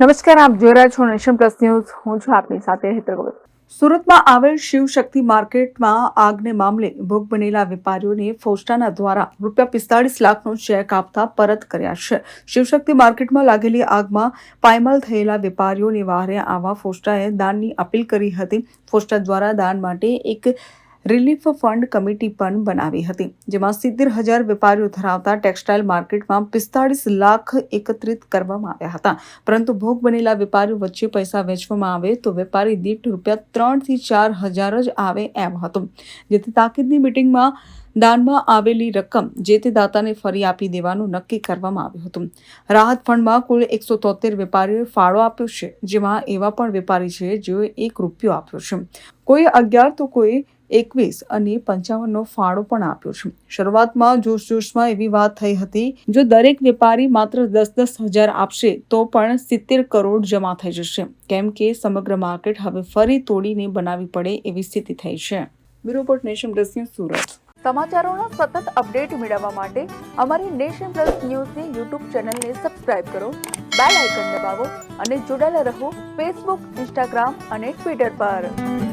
નમસ્કાર, આપ જોઈ રહ્યા છો નેશન પ્લસ ન્યૂઝ. હું છું આપની સાથે હેતર સુરતમાં આવેલ શિવશક્તિ માર્કેટમાં આગને મામલે ભોગ બનેલા વેપારીઓને ફોસ્ટાના દ્વારા રૂપિયા પિસ્તાળીસ લાખનો ચેક આપતા પરત કર્યા છે. શિવશક્તિ માર્કેટમાં લાગેલી આગમાં પાયમાલ થયેલા વેપારીઓને વારે આવા ફોસ્ટાએ દાનની અપીલ કરી હતી. ફોસ્ટા દ્વારા દાન માટે એક રિલીફ ફંડ કમિટી પણ બનાવી હતી, જેમાં સિત્તેર હજાર વેપારીઓ ધરાવતા ટેક્સટાઇલ માર્કેટમાં પિસ્તાળીસ લાખ એકત્રિત કરવામાં આવ્યા હતા. પરંતુ ભોગ બનેલા વેપારીઓ વચ્ચે પૈસા વેચવામાં આવે તો વેપારી દીઠ રૂપિયા ત્રણથી ચાર હજાર જ આવે એમ હતું. જેથી તાકીદની મિટિંગમાં દાનમાં આવેલી રકમ જે તે દાતાને ફરી આપી દેવાનું નક્કી કરવામાં આવ્યું હતું. રાહત ફંડમાં કુલ એકસો તોતેર વેપારીઓએ ફાળો આપ્યો છે, જેમાં એવા પણ વેપારી છે જેઓએ એક રૂપિયો આપ્યો છે. કોઈ અગિયાર તો કોઈ એકવીસ અને પંચાવનનો ફાળો પણ આપ્યો છે. શરૂઆતમાં જોશ જોશમાં એવી વાત થઈ હતી, જો દરેક વેપારી માત્ર દસ દસ હજાર આપશે, તો પણ સિત્તેર કરોડ જમા થઈ જશે. કેમ કે સમગ્ર માર્કેટ હવે ફરી તોડીને બનાવવી પડે એવી સ્થિતિ થઈ છે. Bureau report nation plus news Surat. સમાચારોના સતત અપડેટ મેળવવા માટે અમારી નેશન પ્લસ ન્યૂઝની યુટ્યુબ ચેનલને સબસ્ક્રાઇબ કરો, બેલ આઇકન દબાવો અને જોડાયેલા રહો ફેસબુક, ઇન્સ્ટાગ્રામ અને ટ્વિટર પર.